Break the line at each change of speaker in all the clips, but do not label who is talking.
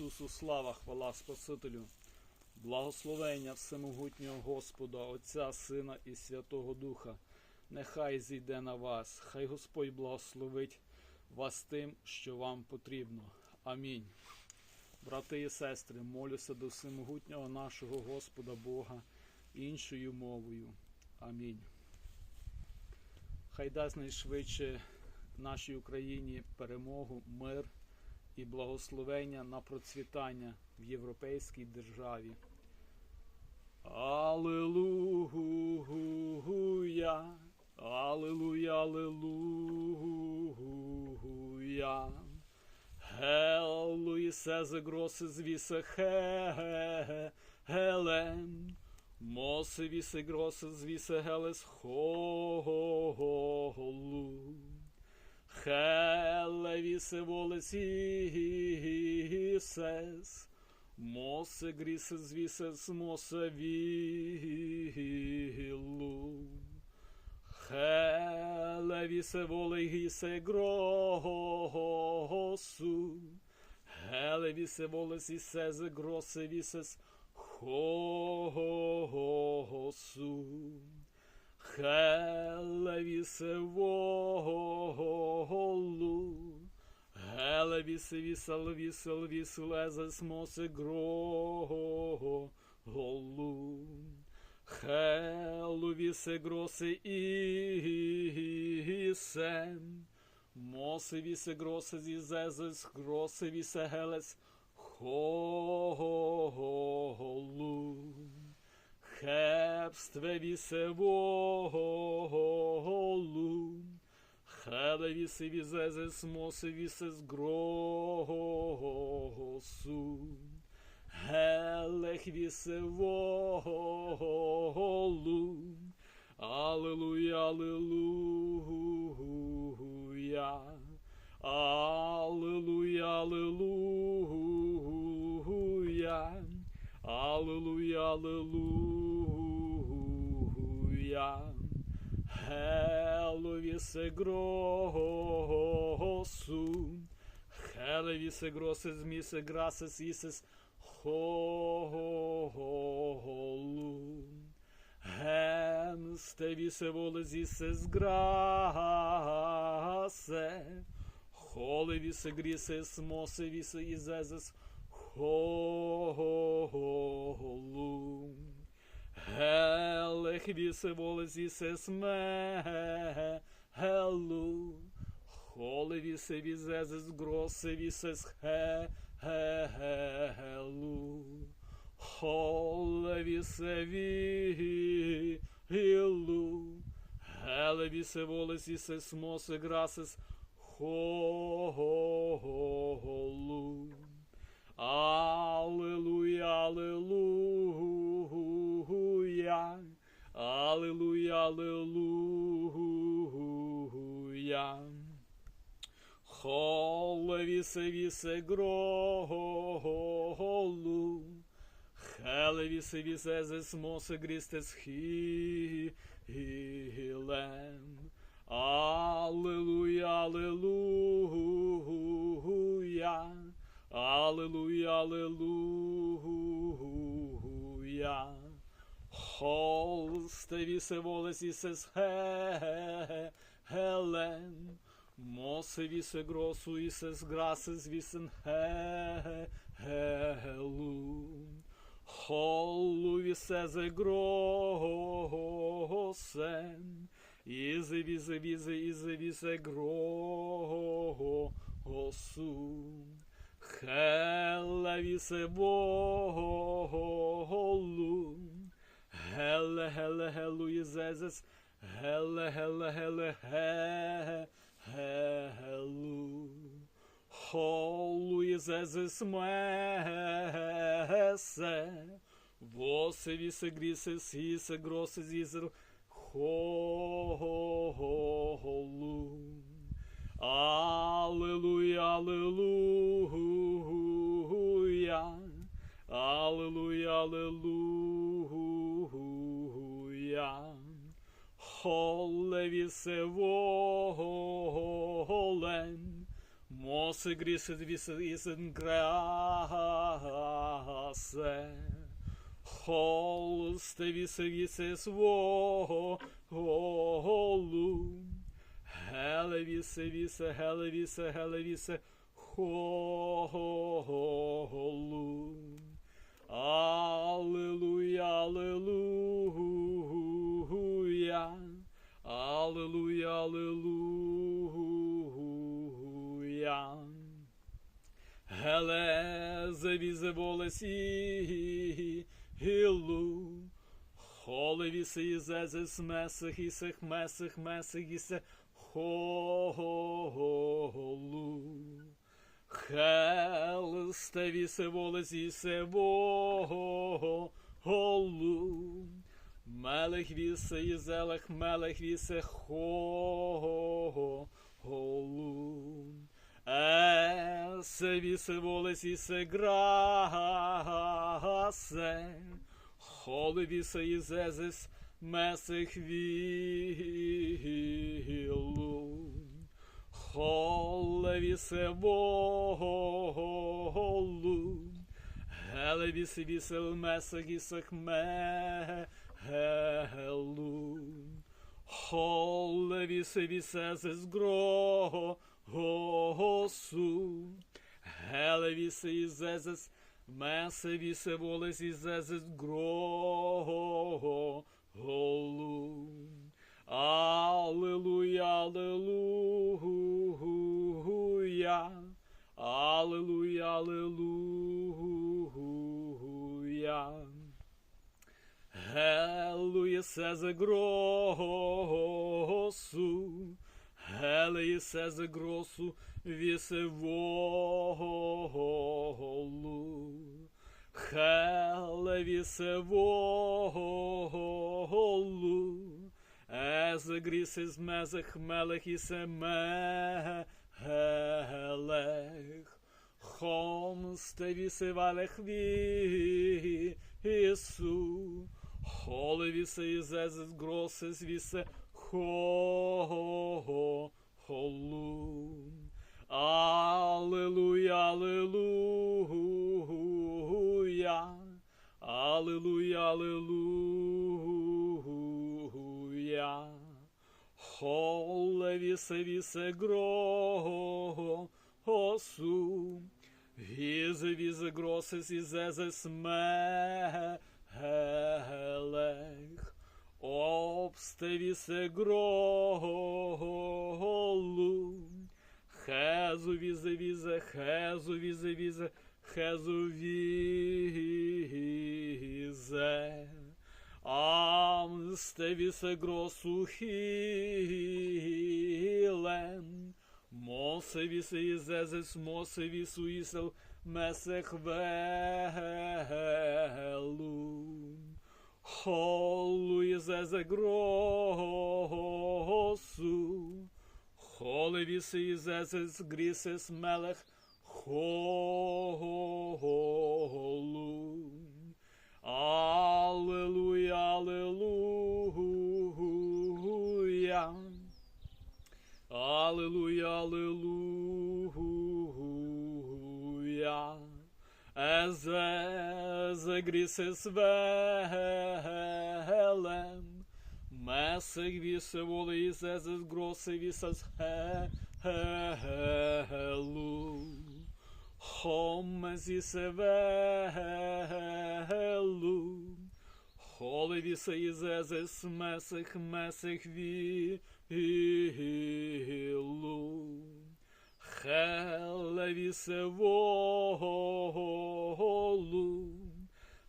Ісусу, слава, хвала Спасителю, благословення всемогутнього Господа, Отця, Сина і Святого Духа. Нехай зійде на вас, хай Господь благословить вас тим, що вам потрібно. Амінь. Брати і сестри, молюся до всемогутнього нашого Господа Бога іншою мовою. Амінь. Хай дасть найшвидше нашій Україні перемогу, мир і благословення на процвітання в європейській державі. Аллилуйя, Аллилуйя, Аллилуйя. Hellui seze grosses visse he helen. Mosse visse grosses visse helles holu. Helle visse voles ises. Mosse grises visses mosse vilu. Hele vise vole hise grosu. Hele vise vole si seze grosse vises hosu. Hele vise volu. Hele vise visel visel vislezes mose groholu. Helu vise isen. Mosse vise grosse zizezes grosse vise heles holu. Hepstve vise volu. Hele vise vizezes mosse vises grosu. Helech vise volu. Аллилуйя, аллилуйя. Аллилуйя, аллилуйя. Аллилуйя, аллилуйя. Хеловісе гросу. Хелевісе гросе змісе грасес ісес холу. Hem stevise volezise zgrase, holevise grises mosevise izezes holu. Helechvise volezise sme helu, holevise vizezes grossevises he helu. Холевісе вілу, Хелевісе волесісе смосе грасес холу. Аллилуйя, аллилуйя, аллилуйя, аллилуйя. Холевісе вісе гролу, Хелевісе візезес мосе грістес хілем. Аллилуйя, аллилуйя, аллилуйя, аллилуйя. Холстевісе волесісес хелем. Мосе вісе гросу ісес грасес вісен хелу. Холу вісезе гросен. Ізе візе візе ізе візе гросу. Хеле вісе волу. Хеле хеле хелу ізезес. Хеле хеле хеле хе. Helu. Holu Jesús mese. Você visse grises hisse grosses iser holu. Aleluia, aleluia. Aleluia, aleluia. Холевісе волен, Мосе грісе двісе ісен грасе. Холсте вісе вісе свого голу. Геле вісе вісе, геле вісе, геле вісе. Аллилуйя, аллилуйя. Аллилуйя, аллилуйя. Геле завізе волесі гілу. Холе вісе ізезе смесих ісех месих месих ісе холу. Хелсте вісе волесі се голу. Мелех вісе ізелех мелех вісе холу. Есе вісе волесі се грасе. Холе вісе ізезес месих вілу. Холе вісе волу. Геле вісе вісе месих ісех мегелу. Холе вісе вісе зес гросу. Геле вісе ізезес месе вісе волес ізезес гросу. Аллилуйя, аллилуйя. Аллилуйя, аллилуйя. Гелує сезе гросу. Гелеє сезе гросу вісе волу. Хеле вісе волу. Езе грісе з мезех мелех ісе мегелех. Хомсте вісе валех вісу. Холе вісе ізезес гросес вісе холу. Аллилуйя, аллилуйя. Аллилуйя, аллилуйя. Холе вісе вісе гросу. Візе візе гросес ізезес мегелех. Обсте вісе гролу. Хезу візе візе, хезу візе візе, хезу візе. Амсте вісе гросу хілен. Ізезес, мосе ісел, месех. Холу ізезе гросу. Холе вісе ізезес грісес мелех холу. Аллилуйя, аллилуйя. Аллилуйя, аллилуйя. Езе грісес велем. Месех вісе воли ізезес гросе вісес хелу. Хомезісе велу. Холе вісе ізезес месех месех вілу. Хеле вісе волу.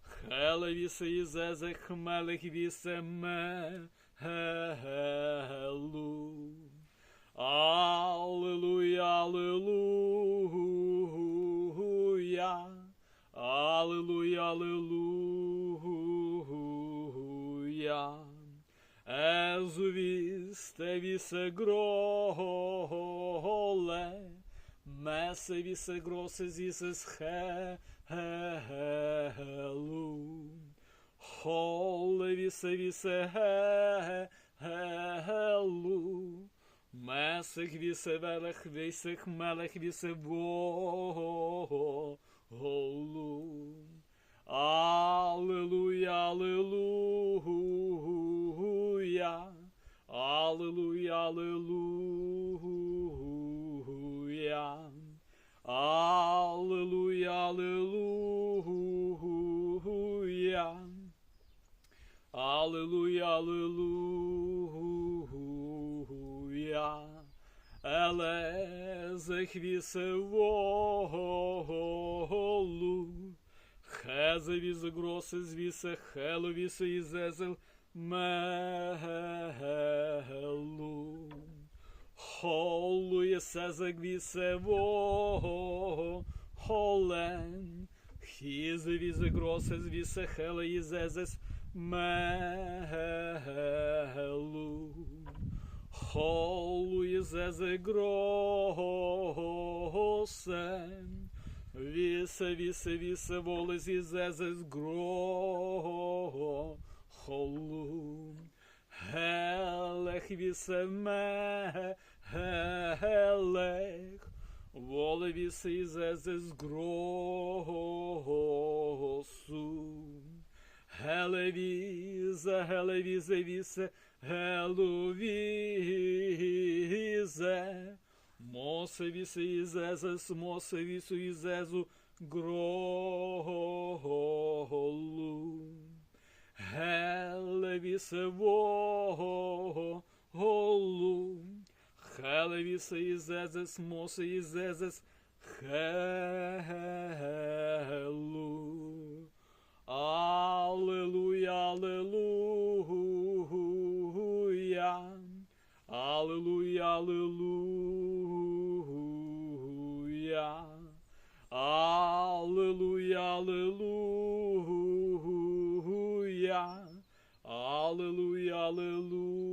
Хеле вісе ізезе хмелех вісе мегелу. Аллилуйя, аллилуйя. Аллилуйя, аллилуйя. Езу вісте вісе гроле. Зісес хелу. Холе вісе вісе хелу. Месих вісе велех висих мелех вісе волу. Аллилуйя, аллилуйя. Аллилуйя, аллилуйя. Аллилуйя, аллилуйя. Аллилуйя, аллилуйя. Елезе хвісе волу. Хезе візе гросе звісе, хело вісе і зезел мелу. Холу єсезе гвісе во холен. Хізе візе гросе звісе, хело і зезес мелу. Холу єзезе гросен. Вісе, вісе, вісе, воле зі зезе з гро холу. Гелех вісе ме, гелех. Воле вісе зезе з гросу. Геле візе, геле візе, вісе, гелу візе. Мосе вісе ізезес, мосе вісу ізезу гролу. Геле вісе воголу. Хеле вісе ізезес, мосе ізезес хелу. Аллилуйя, аллилуйя. Аллилуйя, аллилуйя. Аллилуйя, аллилуйя. Аллилуйя, аллилуйя.